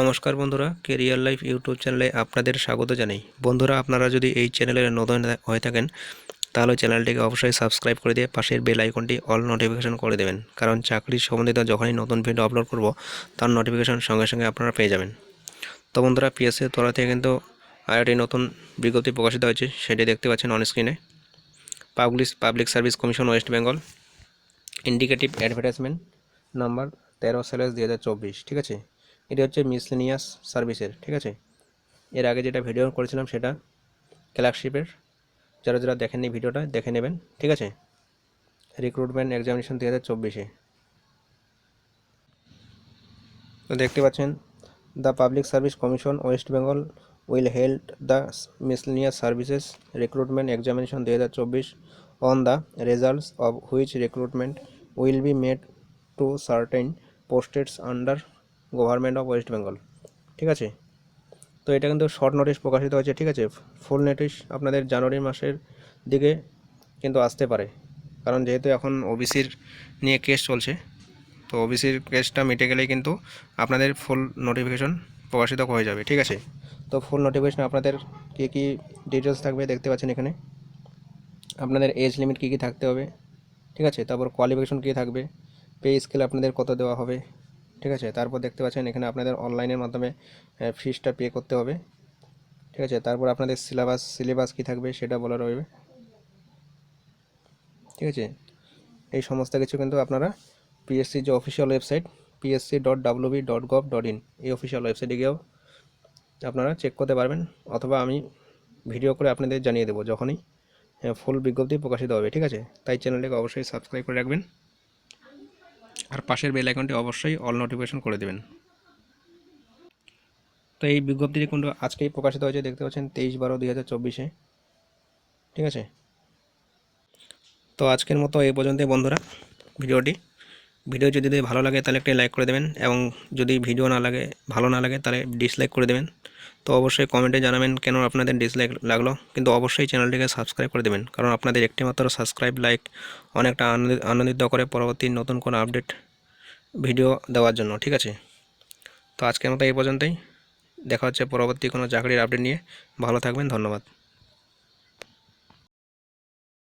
নমস্কার বন্ধুরা career life YouTube চ্যানেলে আপনাদের স্বাগত জানাই। বন্ধুরা, আপনারা যদি এই চ্যানেলের নতুন হয়ে থাকেন, তাহলে চ্যানেলটিকে অবশ্যই সাবস্ক্রাইব করে দিয়ে পাশের বেল আইকনটি অল নোটিফিকেশন করে দেবেন। কারণ চাকরির সম্বন্ধিত যখনই নতুন ভিডিও আপলোড করব, তার নোটিফিকেশন সঙ্গে সঙ্গে আপনারা পেয়ে যাবেন। তো বন্ধুরা পিএসসির তরফ থেকে কিন্তু আরেকটি নতুন বিজ্ঞপ্তি প্রকাশিত হয়েছে, সেটি দেখতে পাচ্ছেন অন স্ক্রিনে public public service commission West Bengal indicative advertisement number তেরো স্যালেস দু হাজার চব্বিশ, ঠিক আছে? এটি হচ্ছে মিসলেনিয়াস সার্ভিসের ঠিক আছে? এর আগে যেটা ভিডিও করেছিলাম সেটা ক্লার্কশিপের যারা যারা দেখেননি ভিডিওটা দেখে নেবেন, ঠিক আছে? রিক্রুটমেন্ট এক্সামিনেশন দু হাজার চব্বিশে। তো দেখতে পাচ্ছেন the public service commission West Bengal will held the miscellaneous services recruitment examination দু হাজার চব্বিশ on the results of which recruitment will be made to certain posts under government of West Bengal, ঠিক আছে? তো এটা কিন্তু শর্ট নোটিশ প্রকাশিত হয়েছে, ঠিক আছে? ফুল নোটিশ আপনাদের জানুয়ারি মাসের দিকে কিন্তু আসতে পারে। কারণ যেহেতু এখন ওবিসির নিয়ে কেস চলছে, তো ওবিসির কেসটা মিটে গেলেই কিন্তু আপনাদের ফুল নোটিফিকেশন প্রকাশিত হয়ে যাবে, ঠিক আছে? তো ফুল নোটিফিকেশন আপনাদের কী কী ডিটেলস থাকবে দেখতে পাচ্ছেন এখানে। আপনাদের এজ লিমিট কী কী থাকতে হবে, ঠিক আছে? তারপর কোয়ালিফিকেশন কী থাকবে, পে স্কেল আপনাদের কত দেওয়া হবে ঠিক আছে? তারপর দেখতে পাচ্ছেন এখানে আপনাদের অনলাইনের মাধ্যমে ফিসটা পে করতে হবে। ঠিক আছে? তারপর আপনাদের সিলেবাস সিলেবাস কী থাকবে সেটা বলা রইবে। ঠিক আছে? এই সমস্ত কিছু কিন্তু আপনারা পিএসসি যে official website P S C dot W B dot gov dot in এই অফিসিয়াল ওয়েবসাইটে গিয়েও আপনারা চেক করতে পারবেন, অথবা আমি ভিডিও করে আপনাদের জানিয়ে দেবো, যখনই ফুল বিজ্ঞপ্তি প্রকাশিত হবে। ঠিক আছে? তাই চ্যানেলটিকে অবশ্যই সাবস্ক্রাইব করে রাখবেন। আর পাশের বেল আইকনটি অবশ্যই অল নোটিফিকেশন করে দেবেন। তো এই বিজ্ঞপ্তিটি কিন্তু আজকেই প্রকাশিত হয়েছে, দেখতে পাচ্ছেন তেইশ বারো দুই হাজার চব্বিশে। ঠিক আছে? তো আজকের মতো এই পর্যন্তই বন্ধুরা, ভিডিওটি ভিডিও যদি ভালো লাগে, তাহলে একটি লাইক করে দেবেন এবং যদি ভিডিও না লাগে, ভালো না লাগে, তাহলে ডিসলাইক করে দেবেন। তো অবশ্যই কমেন্টে জানাবেন কেন আপনাদের ডিসলাইক লাগল, কিন্তু অবশ্যই চ্যানেলটিকে সাবস্ক্রাইব করে দেবেন, কারণ আপনাদের একটি মাত্র সাবস্ক্রাইব লাইক অনেকটা আনন্দিত করে পরবর্তী নতুন কোনো আপডেট ভিডিও দেওয়ার জন্য, ঠিক আছে? তো আজকের মতো এই পর্যন্তই। দেখা হচ্ছে পরবর্তী কোনো চাকরির আপডেট নিয়ে। ভালো থাকবেন, ধন্যবাদ।